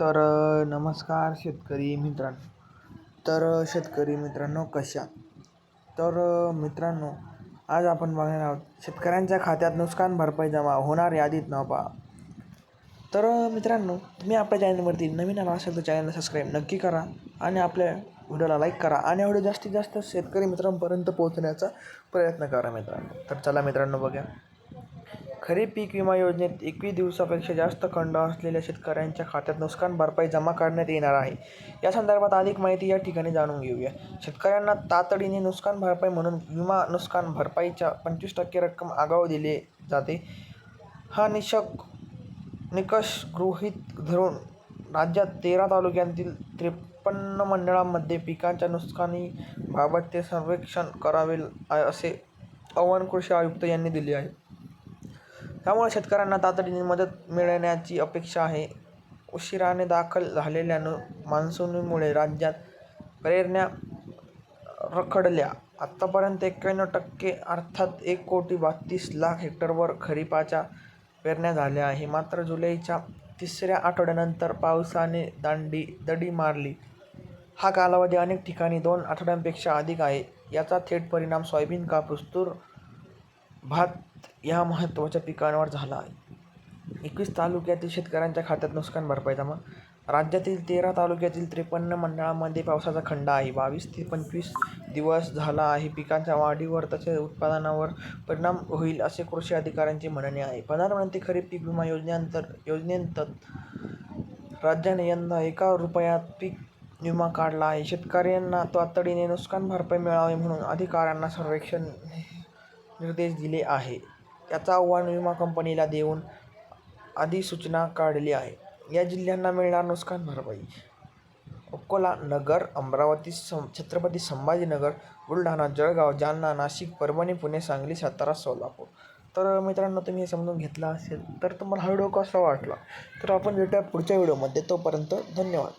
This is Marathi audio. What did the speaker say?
तर नमस्कार शेतकरी मित्रांनो. तर शेतकरी मित्रांनो कशा? तर मित्रांनो आज आपण बघणार आहोत शेतकऱ्यांच्या खात्यात नुकसान भरपाई जमा होणार यादीत न पहा. तर मित्रांनो तुम्ही आपल्या चॅनलवरती नवीन आला असेल तर चॅनलला सबस्क्राईब नक्की करा आणि आपल्या व्हिडिओला लाईक करा आणि व्हिडिओ जास्तीत जास्त शेतकरी मित्रांपर्यंत पोहोचण्याचा प्रयत्न करा मित्रांनो. तर चला मित्रांनो बघा खरीप पीक विमा योजनेत एकवीस दिवसापेक्षा जास्त खंड असलेल्या शेतकऱ्यांच्या खात्यात नुकसान भरपाई जमा करण्यात येणार आहे. या संदर्भात अधिक माहिती या ठिकाणी जाणून घेऊया. शेतकऱ्यांना तातडीने नुकसान भरपाई म्हणून विमा नुकसान भरपाईच्या पंचवीस टक्के रक्कम आगाऊ दिली जाते. हा निशक निकष गृहीत धरून राज्यात तेरा तालुक्यांतील त्रेपन्न मंडळांमध्ये पिकांच्या नुकसानीबाबत ते सर्वेक्षण करावे असे आव्हान कृषी आयुक्त यांनी दिले आहे. त्यामुळे शेतकऱ्यांना तातडीने मदत मिळण्याची अपेक्षा आहे. उशिराने दाखल झालेल्या न मान्सूनमुळे राज्यात पेरण्या रखडल्या. आत्तापर्यंत एक्क्याण्णव टक्के अर्थात एक कोटी बत्तीस लाख हेक्टरवर खरीपाच्या पेरण्या झाल्या आहे. मात्र जुलैच्या तिसऱ्या आठवड्यानंतर पावसाने दांडी दडी मारली. हा कालावधी अनेक ठिकाणी दोन आठवड्यांपेक्षा अधिक आहे. याचा थेट परिणाम सोयाबीन कापूस तूर भात या महत्त्वाच्या पिकांवर झाला. आहे एकवीस तालुक्यातील शेतकऱ्यांच्या खात्यात नुकसान भरपाई जमा. राज्यातील तेरा तालुक्यातील त्रेपन्न मंडळामध्ये पावसाचा खंड आहे. बावीस ते पंचवीस दिवस झाला आहे. पिकांच्या वाढीवर तसेच उत्पादनावर परिणाम होईल असे कृषी अधिकाऱ्यांचे म्हणणे आहे. प्रधानमंत्री खरीप पीक विमा योजनेअंतर योजनेअंतर्गत राज्याने यंदा एका रुपयात पीक विमा काढला आहे. शेतकऱ्यांना तातडीने नुकसान भरपाई मिळावी म्हणून अधिकाऱ्यांना सर्वेक्षण निर्देश दिले आहे. याचा आव्हान विमा कंपनीला देऊन अधिसूचना काढली आहे. या जिल्ह्यांना मिळणार नुकसान भरपाई. अकोला नगर अमरावती सं छत्रपती संभाजीनगर बुलढाणा जळगाव जालना नाशिक परभणी पुणे सांगली सातारा सोलापूर. तर मित्रांनो तुम्ही हे समजून घेतला असेल तर तुम्हाला हा व्हिडिओ कसा वाटला? तर आपण भेटूया पुढच्या व्हिडिओमध्ये. तोपर्यंत धन्यवाद.